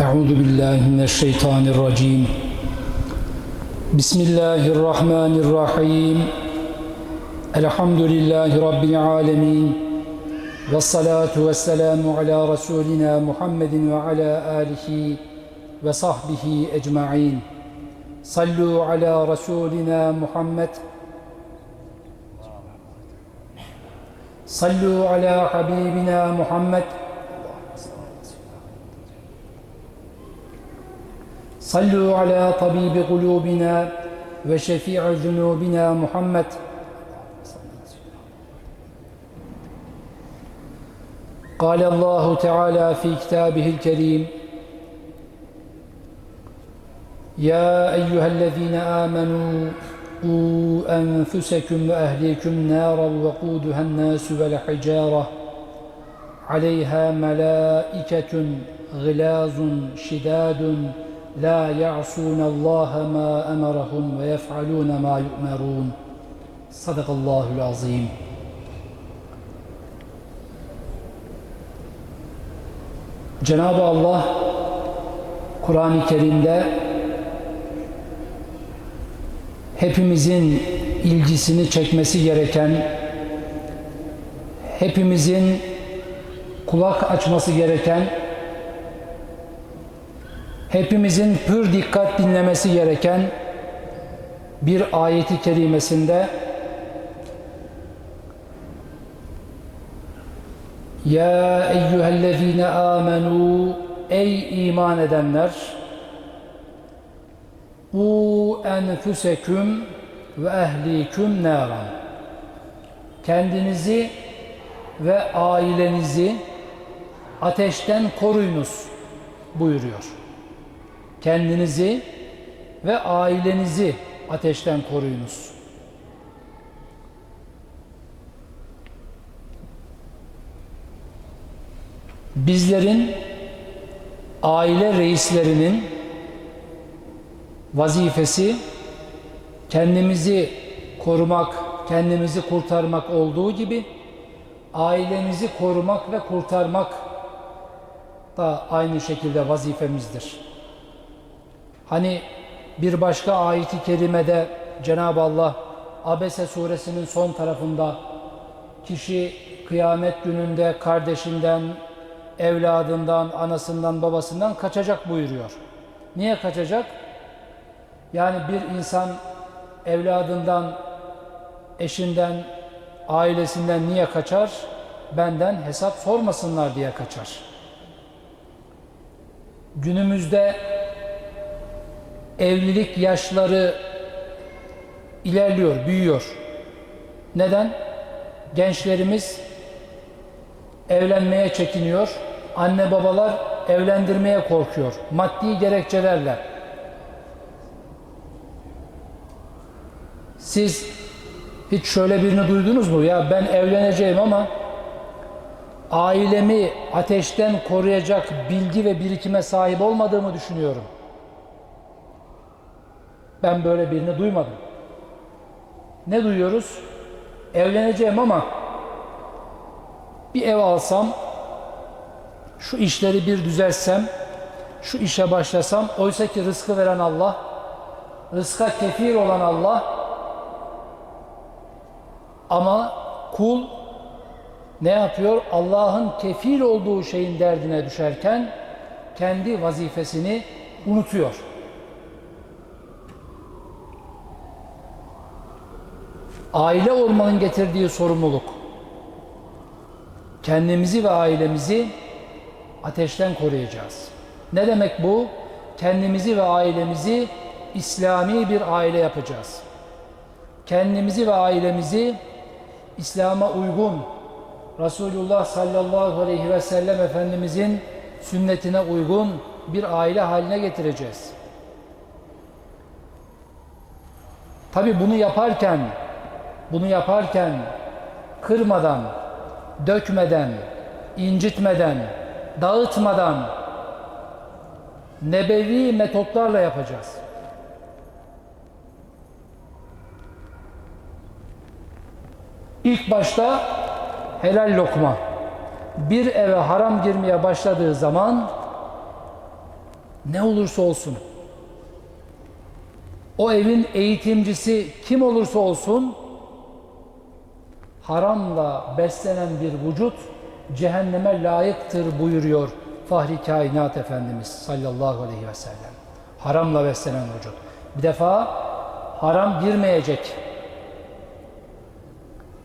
Euzu billahi mineşşeytanirracim. Bismillahirrahmanirrahim. Elhamdülillahi rabbil alamin. Ve salatu ve selamu ala rasulina Muhammedin ve ala alihi ve sahbihi ecmaîn. Sallu ala rasulina Muhammed. Sallu ala habibina Muhammed. صلوا على طبيب قلوبنا وشفيع ذنوبنا محمد. قال الله تعالى في كتابه الكريم يا أيها الذين آمنوا قوا أنفسكم وأهليكم نارا وقودها الناس والحجارة عليها ملائكة غلاظ شداد لا يعصون الله ما أمرهم ويفعلون ما يؤمرون صدق الله العظيم Cenab-ı Allah Kur'an-ı Kerim'de hepimizin ilgisini çekmesi gereken, hepimizin kulak açması gereken, hepimizin pür dikkat dinlemesi gereken bir ayeti kerimesinde Ya eyyühellezine amenu Ey iman edenler Bu enfüseküm ve ehliküm nâran Kendinizi ve ailenizi ateşten koruyunuz buyuruyor. Kendinizi ve ailenizi ateşten koruyunuz. Bizlerin aile reislerinin vazifesi kendimizi korumak, kendimizi kurtarmak olduğu gibi ailemizi korumak ve kurtarmak da aynı şekilde vazifemizdir. Hani bir başka ayeti kerimede Cenab-ı Allah Abese suresinin son tarafında kişi kıyamet gününde kardeşinden, evladından, anasından, babasından kaçacak buyuruyor. Niye kaçacak? Yani bir insan evladından, eşinden, ailesinden niye kaçar? Benden hesap sormasınlar diye kaçar. Günümüzde evlilik yaşları ilerliyor, büyüyor. Neden? Gençlerimiz evlenmeye çekiniyor. Anne babalar evlendirmeye korkuyor. Maddi gerekçelerle. Siz hiç şöyle birini duydunuz mu? Ya ben evleneceğim ama ailemi ateşten koruyacak bilgi ve birikime sahip olmadığımı düşünüyorum. Ben böyle birini duymadım. Ne duyuyoruz? Evleneceğim ama bir ev alsam, şu işleri bir düzelsem, şu işe başlasam, oysa ki rızkı veren Allah, rızka kefir olan Allah, ama kul ne yapıyor? Allah'ın kefil olduğu şeyin derdine düşerken, kendi vazifesini unutuyor. Aile olmanın getirdiği sorumluluk, kendimizi ve ailemizi ateşten koruyacağız. Ne demek bu? Kendimizi ve ailemizi İslami bir aile yapacağız. Kendimizi ve ailemizi İslam'a uygun, Resulullah sallallahu aleyhi ve sellem Efendimizin sünnetine uygun bir aile haline getireceğiz. Tabi bunu yaparken, bunu yaparken kırmadan, dökmeden, incitmeden, dağıtmadan nebevi metotlarla yapacağız. İlk başta helal lokma. Bir eve haram girmeye başladığı zaman Ne olursa olsun. O evin eğitimcisi kim olursa olsun haramla beslenen bir vücut cehenneme layıktır buyuruyor Fahri Kainat Efendimiz sallallahu aleyhi ve sellem. Haramla beslenen vücut. Bir defa haram girmeyecek.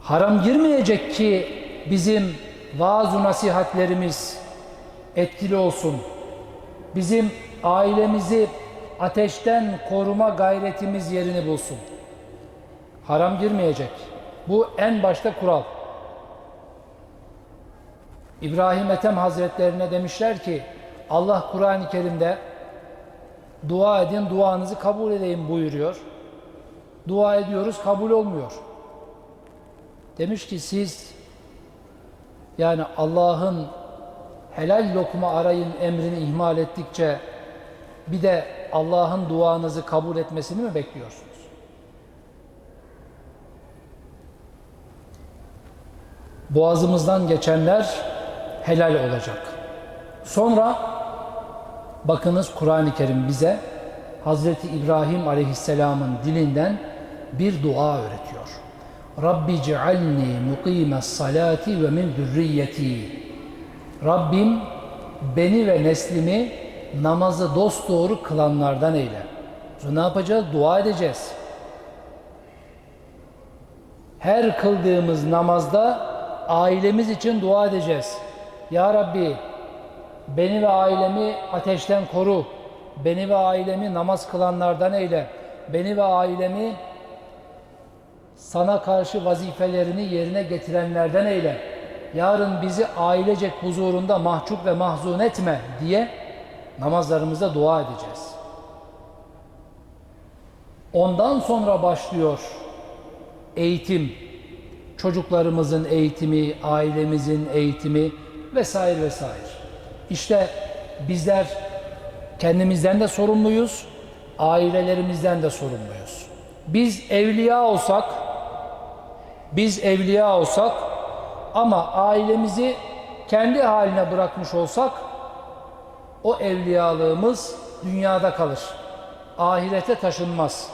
Haram girmeyecek ki bizim vaaz nasihatlerimiz etkili olsun. Bizim ailemizi ateşten koruma gayretimiz yerini bulsun. Haram girmeyecek. Bu en başta kural. İbrahim Ethem Hazretlerine demişler ki Allah Kur'an-ı Kerim'de dua edin duanızı kabul edeyim buyuruyor. Dua ediyoruz kabul olmuyor. Demiş ki siz yani Allah'ın helal lokma arayın emrini ihmal ettikçe bir de Allah'ın duanızı kabul etmesini mi bekliyorsunuz? Boğazımızdan geçenler helal olacak. Sonra bakınız Kur'an-ı Kerim bize Hazreti İbrahim Aleyhisselam'ın dilinden bir dua öğretiyor. Rabbi cealni mukimes salati ve min zürriyeti. Rabbim beni ve neslimi namazı dosdoğru kılanlardan eyle. Sonra ne yapacağız? Dua edeceğiz. Her kıldığımız namazda ailemiz için dua edeceğiz. Ya Rabbi beni ve ailemi ateşten koru. Beni ve ailemi namaz kılanlardan eyle. Beni ve ailemi sana karşı vazifelerini yerine getirenlerden eyle. Yarın bizi ailecek huzurunda mahcup ve mahzun etme diye namazlarımızda dua edeceğiz. Ondan sonra başlıyor eğitim, çocuklarımızın eğitimi, ailemizin eğitimi vesaire vesaire. İşte bizler kendimizden de sorumluyuz, ailelerimizden de sorumluyuz. Biz evliya olsak, biz evliya olsak ama ailemizi kendi haline bırakmış olsak o evliyalığımız dünyada kalır. Ahirete taşınmaz.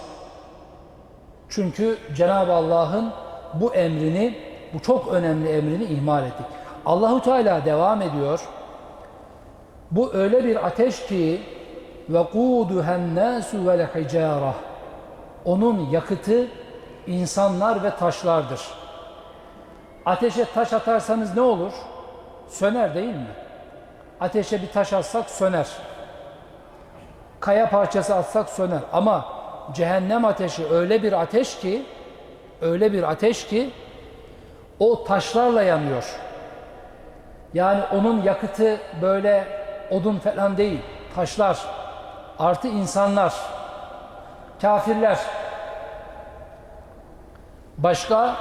Çünkü Cenab-ı Allah'ın bu emrini, bu çok önemli emrini ihmal ettik. Allahu Teala devam ediyor. Bu öyle bir ateş ki ve kuduhen nasu vel hicara. Onun yakıtı insanlar ve taşlardır. Ateşe taş atarsanız ne olur? Söner değil mi? Ateşe bir taş atsak söner. Kaya parçası atsak söner. Ama cehennem ateşi öyle bir ateş ki öyle bir ateş ki o taşlarla yanıyor. Yani onun yakıtı böyle odun falan değil. Taşlar artı insanlar kafirler başka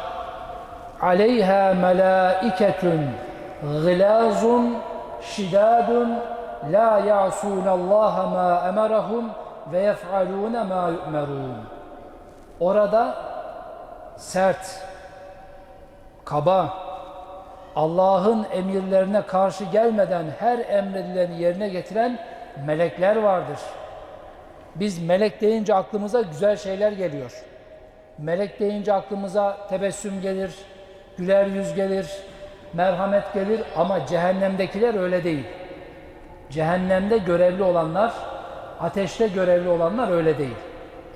aleyha melaiketun gılazun şidadun la ya'sunallaha ma emerahum ve yef'alun ma yu'merun. Orada sert, kaba, Allah'ın emirlerine karşı gelmeden her emredileni yerine getiren melekler vardır. Biz melek deyince aklımıza güzel şeyler geliyor. Melek deyince aklımıza tebessüm gelir, güler yüz gelir, merhamet gelir ama cehennemdekiler öyle değil. Cehennemde görevli olanlar, ateşte görevli olanlar öyle değil.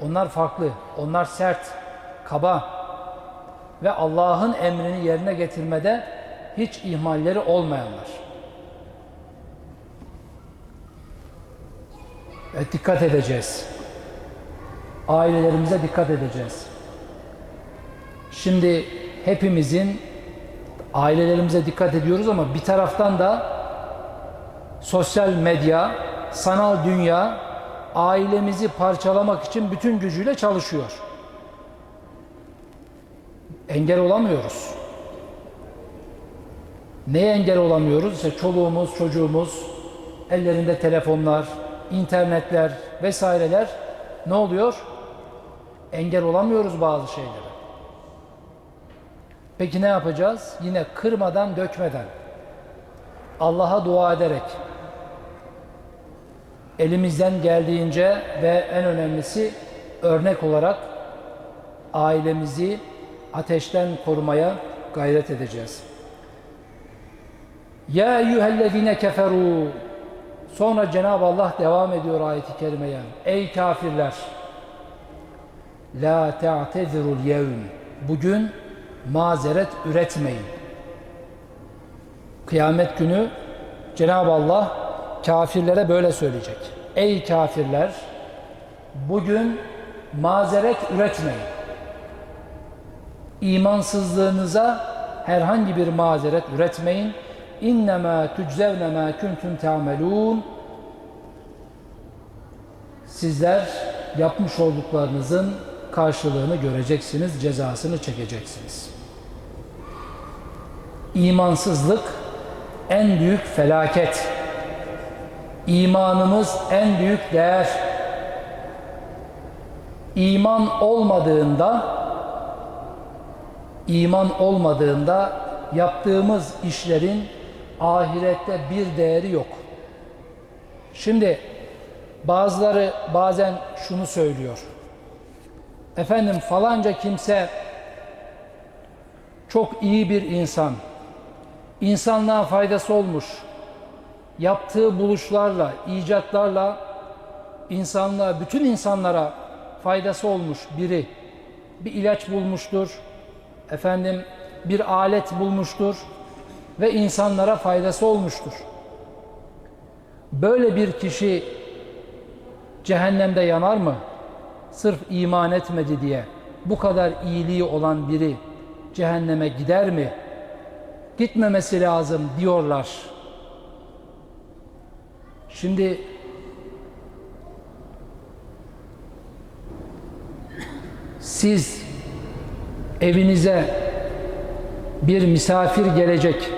Onlar farklı, onlar sert, kaba ve Allah'ın emrini yerine getirmede hiç ihmalleri olmayanlar. Evet, dikkat edeceğiz. Ailelerimize dikkat edeceğiz. Şimdi hepimizin ailelerimize dikkat ediyoruz ama bir taraftan da sosyal medya, sanal dünya ailemizi parçalamak için bütün gücüyle çalışıyor. Engel olamıyoruz. Neye engel olamıyoruz? İşte çoluğumuz, çocuğumuz, ellerinde telefonlar, internetler vesaireler ne oluyor? Engel olamıyoruz bazı şeylere. Peki ne yapacağız? Yine kırmadan, dökmeden. Allah'a dua ederek. elimizden geldiğince ve en önemlisi örnek olarak ailemizi ateşten korumaya gayret edeceğiz. Ya eyyühellezine keferu Sonra Cenab-ı Allah devam ediyor ayeti kerimeye. Ey kafirler! La te'tezirul yevm. Bugün mazeret üretmeyin. Kıyamet günü Cenab-ı Allah kafirlere böyle söyleyecek. Ey kafirler! Bugün mazeret üretmeyin. İmansızlığınıza herhangi bir mazeret üretmeyin. İnnemâ tüczevne mâ kuntum ta'melûn. Sizler yapmış olduklarınızın karşılığını göreceksiniz, cezasını çekeceksiniz. İmansızlık en büyük felaket. İmanımız en büyük değer. İman olmadığında iman olmadığında yaptığımız işlerin ahirette bir değeri yok. Şimdi bazıları bazen şunu söylüyor. Efendim falanca kimse çok iyi bir insan. İnsanlığa faydası olmuş. Yaptığı buluşlarla, icatlarla insanlığa, bütün insanlara faydası olmuş biri. Bir ilaç bulmuştur. Efendim bir alet bulmuştur ve insanlara faydası olmuştur. Böyle bir kişi cehennemde yanar mı? Sırf iman etmedi diye bu kadar iyiliği olan biri cehenneme gider mi? Gitmemesi lazım diyorlar. Şimdi siz evinize bir misafir gelecek.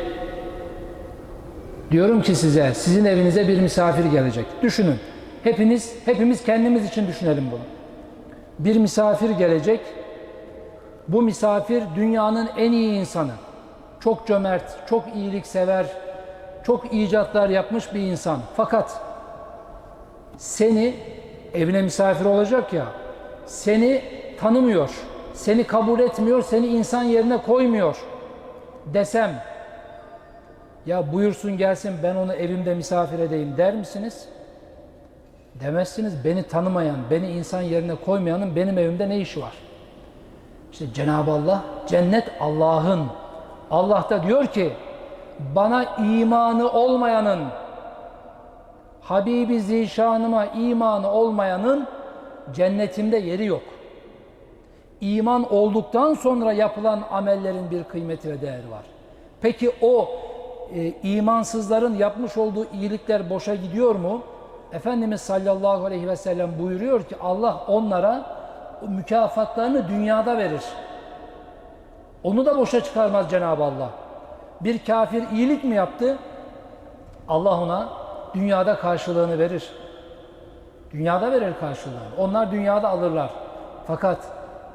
Diyorum ki size, sizin evinize bir misafir gelecek. Düşünün. Hepiniz, hepimiz kendimiz için düşünelim bunu. Bir misafir gelecek. Bu misafir dünyanın en iyi insanı. Çok cömert, çok iyiliksever, çok icatlar yapmış bir insan. Fakat seni evine misafir olacak ya, seni tanımıyor, seni kabul etmiyor, seni insan yerine koymuyor desem ya buyursun gelsin ben onu evimde misafir edeyim der misiniz? Demezsiniz. Beni tanımayan, beni insan yerine koymayanın benim evimde ne işi var? İşte Cenab-ı Allah, cennet Allah'ın. Allah da diyor ki bana imanı olmayanın Habibi zişanıma imanı olmayanın cennetimde yeri yok. İman olduktan sonra yapılan amellerin bir kıymeti ve değeri var. Peki o e, imansızların yapmış olduğu iyilikler boşa gidiyor mu? Efendimiz sallallahu aleyhi ve sellem buyuruyor ki Allah onlara mükafatlarını dünyada verir. Onu da boşa çıkarmaz Cenab-ı Allah. Bir kafir iyilik mi yaptı? Allah ona dünyada karşılığını verir. Dünyada verir karşılığını. Onlar dünyada alırlar. Fakat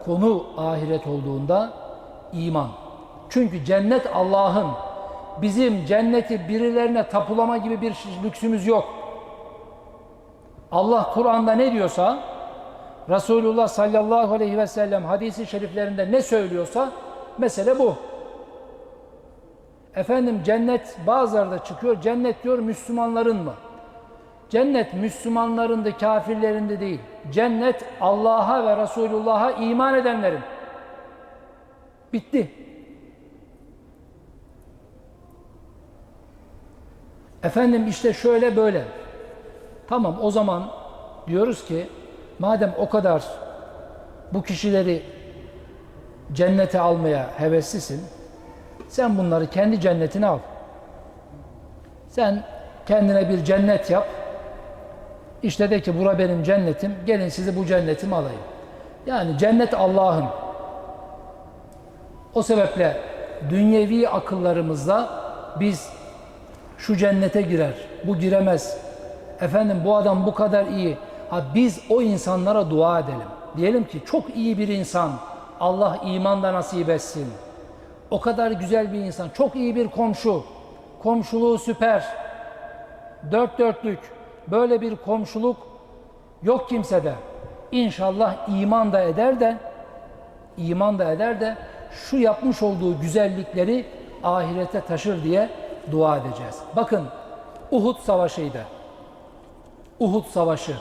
konu ahiret olduğunda iman. Çünkü cennet Allah'ın. Bizim cenneti birilerine tapulama gibi bir lüksümüz yok. Allah Kur'an'da ne diyorsa, Resulullah sallallahu aleyhi ve sellem hadisi şeriflerinde ne söylüyorsa mesele bu. Efendim cennet bazıları da çıkıyor. Cennet diyor Müslümanların mı? Cennet Müslümanların da kafirlerin de değil. Cennet Allah'a ve Resulullah'a iman edenlerin. Bitti. Efendim işte şöyle böyle. Tamam o zaman diyoruz ki madem o kadar bu kişileri cennete almaya heveslisin, sen bunları kendi cennetine al. Sen kendine bir cennet yap. İşte de ki bura benim cennetim. Gelin sizi bu cennetime alayım. Yani cennet Allah'ın. O sebeple dünyevi akıllarımızla biz şu cennete girer, bu giremez. Efendim bu adam bu kadar iyi. Ha biz o insanlara dua edelim. Diyelim ki çok iyi bir insan. Allah iman da nasip etsin. O kadar güzel bir insan, çok iyi bir komşu. Komşuluğu süper. Dört dörtlük. Böyle bir komşuluk yok kimsede. İnşallah iman da eder de iman da eder de şu yapmış olduğu güzellikleri ahirete taşır diye dua edeceğiz. Bakın Uhud Savaşı'ydı. Uhud Savaşı.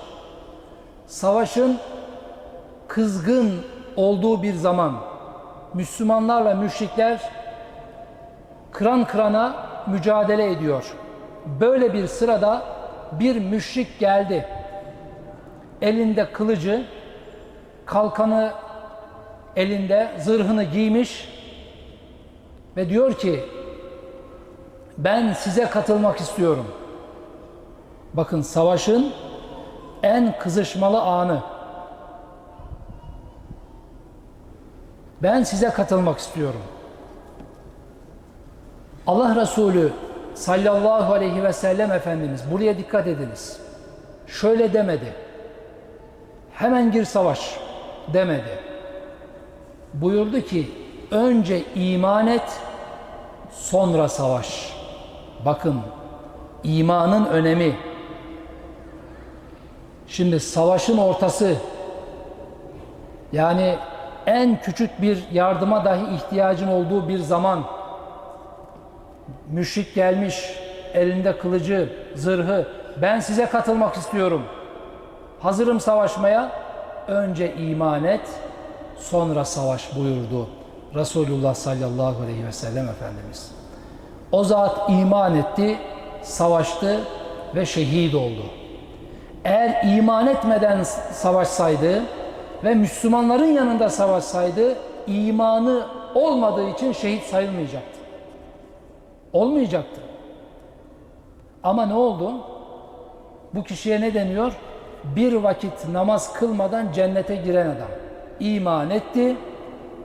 Savaşın kızgın olduğu bir zaman Müslümanlarla müşrikler kıran kırana mücadele ediyor. Böyle bir sırada bir müşrik geldi. Elinde kılıcı, kalkanı elinde, zırhını giymiş ve diyor ki ben size katılmak istiyorum. Bakın savaşın en kızışmalı anı. Ben size katılmak istiyorum. Allah Resulü sallallahu aleyhi ve sellem Efendimiz buraya dikkat ediniz. Şöyle demedi. Hemen gir savaş demedi. Buyurdu ki önce iman et sonra savaş. Bakın imanın önemi. Şimdi savaşın ortası yani en küçük bir yardıma dahi ihtiyacın olduğu bir zaman müşrik gelmiş elinde kılıcı, zırhı ben size katılmak istiyorum. Hazırım savaşmaya. Önce iman et, sonra savaş buyurdu Resulullah sallallahu aleyhi ve sellem Efendimiz. O zat iman etti, savaştı ve şehit oldu. Eğer iman etmeden savaşsaydı ve Müslümanların yanında savaşsaydı imanı olmadığı için şehit sayılmayacaktı. Olmayacaktı. Ama ne oldu? Bu kişiye ne deniyor? Bir vakit namaz kılmadan cennete giren adam. İman etti,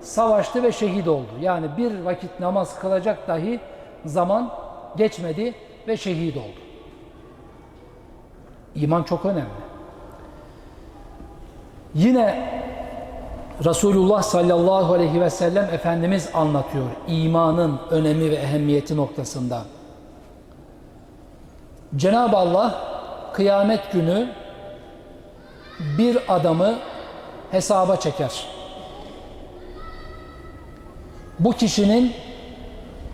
savaştı ve şehit oldu. Yani bir vakit namaz kılacak dahi zaman geçmedi ve şehit oldu. İman çok önemli. Yine Resulullah sallallahu aleyhi ve sellem Efendimiz anlatıyor imanın önemi ve ehemmiyeti noktasında. Cenab-ı Allah kıyamet günü bir adamı hesaba çeker. Bu kişinin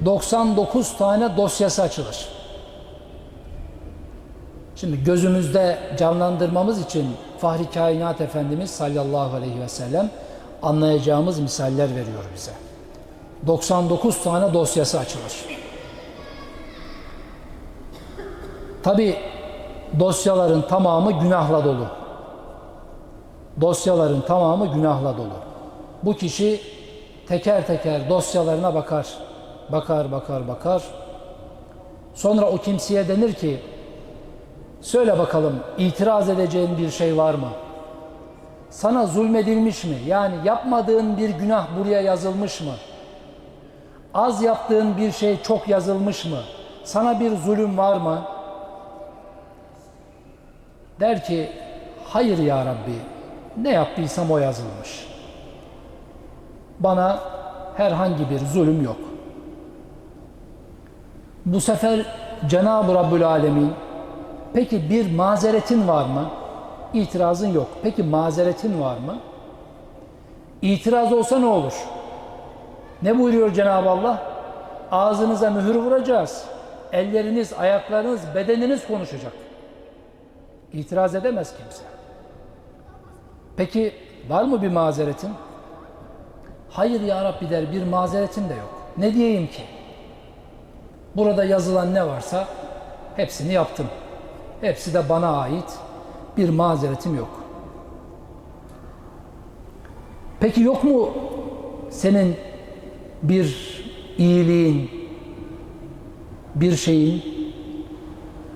99 tane dosyası açılır. Şimdi gözümüzde canlandırmamız için Fahri Kainat Efendimiz sallallahu aleyhi ve sellem anlayacağımız misaller veriyor bize. 99 tane dosyası açılır. Tabi dosyaların tamamı günahla dolu. Dosyaların tamamı günahla dolu. Bu kişi teker teker dosyalarına bakar. Bakar, bakar, bakar. Sonra o kimseye denir ki Söyle bakalım itiraz edeceğin bir şey var mı? Sana zulmedilmiş mi? Yani yapmadığın bir günah buraya yazılmış mı? Az yaptığın bir şey çok yazılmış mı? Sana bir zulüm var mı? Der ki hayır ya Rabbi ne yaptıysam o yazılmış. Bana herhangi bir zulüm yok. Bu sefer Cenab-ı Rabbül Alemin Peki bir mazeretin var mı? İtirazın yok. Peki mazeretin var mı? İtiraz olsa ne olur? Ne buyuruyor Cenab-ı Allah? Ağzınıza mühür vuracağız. Elleriniz, ayaklarınız, bedeniniz konuşacak. İtiraz edemez kimse. Peki var mı bir mazeretin? Hayır ya Rabbi der bir mazeretin de yok. Ne diyeyim ki? Burada yazılan ne varsa hepsini yaptım. Hepsi de bana ait. Bir mazeretim yok. Peki yok mu senin bir iyiliğin, bir şeyin?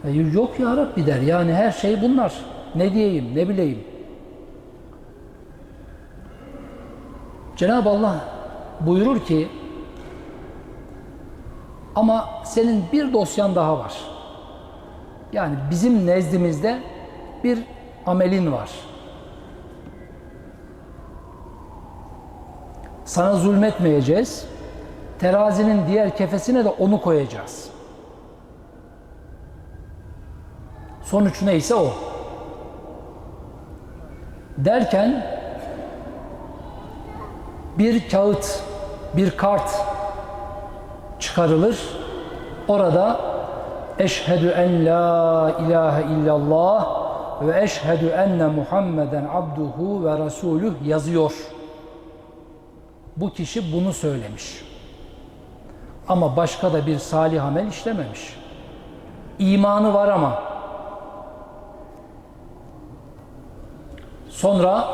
E, yok ya Rabbi der. Yani her şey bunlar. Ne diyeyim, ne bileyim. Cenab-ı Allah buyurur ki ama senin bir dosyan daha var. Yani bizim nezdimizde bir amelin var. Sana zulmetmeyeceğiz. Terazinin diğer kefesine de onu koyacağız. Sonuç neyse o. Derken bir kağıt, bir kart çıkarılır. Orada eşhedü en la ilahe illallah ve eşhedü enne Muhammeden abduhu ve resuluh yazıyor. Bu kişi bunu söylemiş. Ama başka da bir salih amel işlememiş. İmanı var ama. Sonra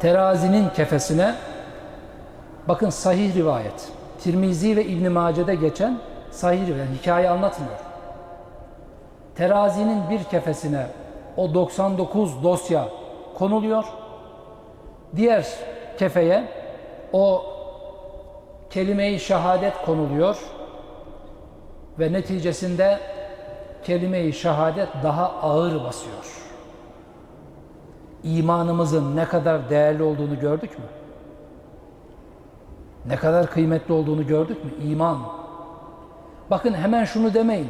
terazinin kefesine bakın sahih rivayet. Tirmizi ve İbn Mace'de geçen sahih rivayet. Hikaye anlatmıyor. Terazinin bir kefesine o 99 dosya konuluyor. Diğer kefeye o kelime-i şehadet konuluyor ve neticesinde kelime-i şehadet daha ağır basıyor. İmanımızın ne kadar değerli olduğunu gördük mü? Ne kadar kıymetli olduğunu gördük mü? İman. Bakın hemen şunu demeyin.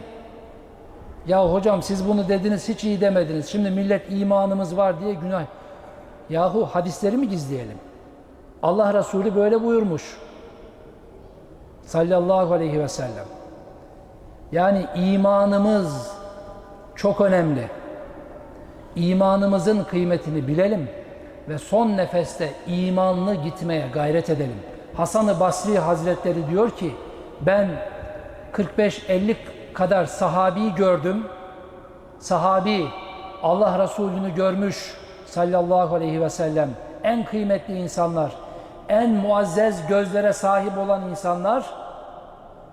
Ya hocam siz bunu dediniz hiç iyi demediniz. Şimdi millet imanımız var diye günah. Yahu hadisleri mi gizleyelim? Allah Resulü böyle buyurmuş. Sallallahu aleyhi ve sellem. Yani imanımız çok önemli. İmanımızın kıymetini bilelim ve son nefeste imanlı gitmeye gayret edelim. Hasan-ı Basri Hazretleri diyor ki ben 45-50 kadar sahabi gördüm. Sahabi Allah Resulü'nü görmüş sallallahu aleyhi ve sellem. En kıymetli insanlar, en muazzez gözlere sahip olan insanlar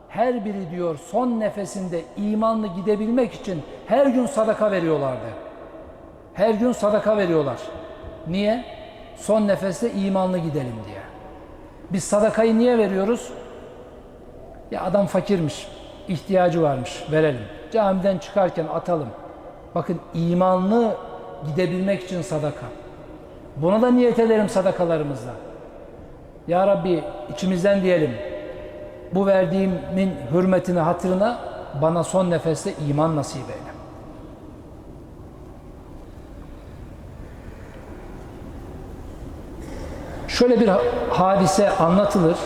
her biri diyor son nefesinde imanlı gidebilmek için her gün sadaka veriyorlardı. Her gün sadaka veriyorlar. Niye? Son nefeste imanlı gidelim diye. Biz sadakayı niye veriyoruz? Ya adam fakirmiş, ihtiyacı varmış, verelim. Camiden çıkarken atalım. Bakın imanlı gidebilmek için sadaka. Buna da niyet edelim sadakalarımızla. Ya Rabbi içimizden diyelim. Bu verdiğimin hürmetine, hatırına bana son nefeste iman nasip eyle. Şöyle bir hadise anlatılır.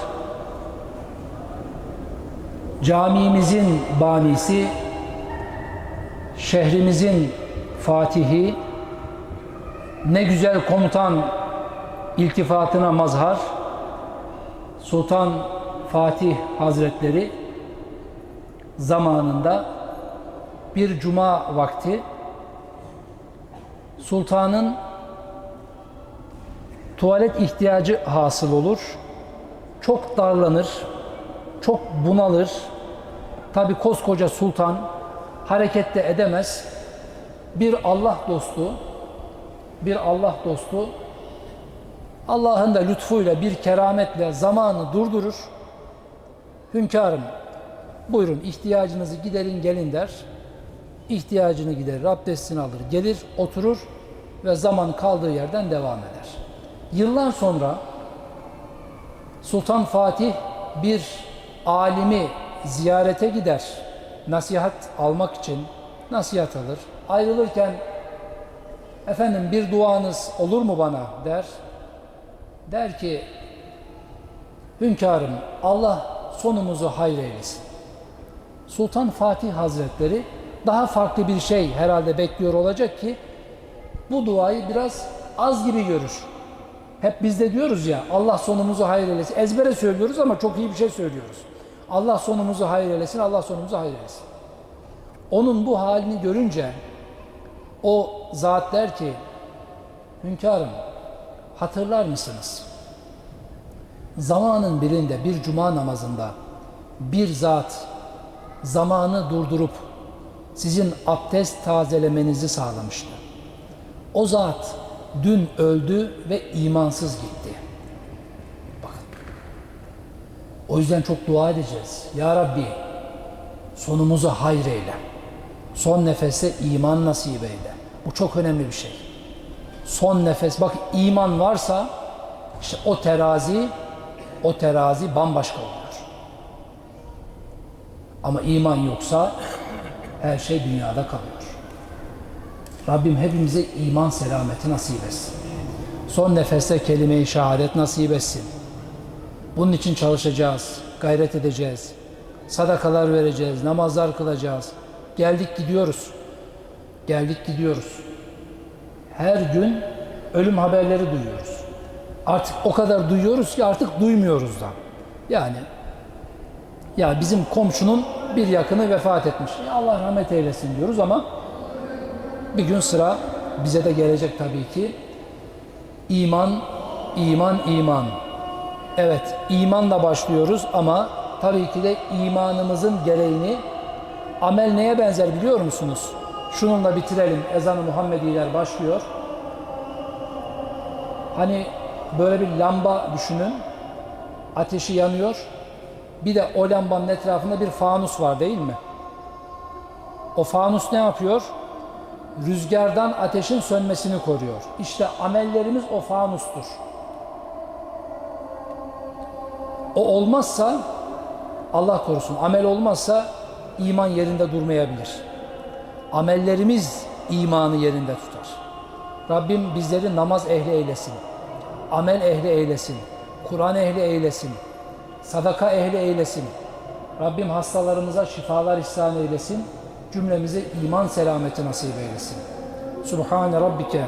Camimizin banisi, şehrimizin fatihi, ne güzel komutan iltifatına mazhar, Sultan Fatih Hazretleri zamanında bir cuma vakti sultanın tuvalet ihtiyacı hasıl olur. Çok darlanır, çok bunalır. Tabi koskoca sultan harekette edemez. Bir Allah dostu, bir Allah dostu Allah'ın da lütfuyla bir kerametle zamanı durdurur. Hünkârım buyurun ihtiyacınızı giderin gelin der. İhtiyacını giderir, abdestini alır, gelir, oturur ve zaman kaldığı yerden devam eder. Yıllar sonra Sultan Fatih bir alimi ziyarete gider. Nasihat almak için nasihat alır. Ayrılırken efendim bir duanız olur mu bana der. Der ki hünkârım Allah sonumuzu hayır eylesin. Sultan Fatih Hazretleri daha farklı bir şey herhalde bekliyor olacak ki bu duayı biraz az gibi görür. Hep biz de diyoruz ya Allah sonumuzu hayır eylesin. Ezbere söylüyoruz ama çok iyi bir şey söylüyoruz. Allah sonumuzu hayır eylesin, Allah sonumuzu hayır eylesin. Onun bu halini görünce o zat der ki hünkârım hatırlar mısınız? Zamanın birinde bir cuma namazında bir zat zamanı durdurup sizin abdest tazelemenizi sağlamıştı. O zat dün öldü ve imansız gitti. Bakın. O yüzden çok dua edeceğiz. Ya Rabbi sonumuzu hayır eyle. Son nefese iman nasip eyle. Bu çok önemli bir şey. Son nefes bak iman varsa işte o terazi o terazi bambaşka oluyor. Ama iman yoksa her şey dünyada kalıyor. Rabbim hepimize iman selameti nasip etsin. Son nefeste kelime-i şehadet nasip etsin. Bunun için çalışacağız, gayret edeceğiz. Sadakalar vereceğiz, namazlar kılacağız. Geldik gidiyoruz. Geldik gidiyoruz. Her gün ölüm haberleri duyuyoruz. Artık o kadar duyuyoruz ki artık duymuyoruz da. Yani ya bizim komşunun bir yakını vefat etmiş. Ya Allah rahmet eylesin diyoruz ama bir gün sıra bize de gelecek tabii ki. İman, iman, iman. Evet, imanla başlıyoruz ama tabii ki de imanımızın gereğini amel neye benzer biliyor musunuz? Şununla bitirelim. Ezan-ı Muhammediler başlıyor. Hani böyle bir lamba düşünün. Ateşi yanıyor. Bir de o lambanın etrafında bir fanus var değil mi? O fanus ne yapıyor? Rüzgardan ateşin sönmesini koruyor. İşte amellerimiz o fanustur. O olmazsa Allah korusun amel olmazsa iman yerinde durmayabilir. Amellerimiz imanı yerinde tutar. Rabbim bizleri namaz ehli eylesin. Amel ehli eylesin. Kur'an ehli eylesin. Sadaka ehli eylesin. Rabbim hastalarımıza şifalar ihsan eylesin. Cümlemize iman selameti nasip eylesin. Subhane rabbike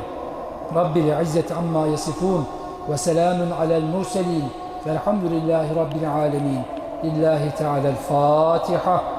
Rabbil izzeti amma yasifun ve selamun alel murselin فالحمد لله رب العالمين. لله تعالى الفاتحة.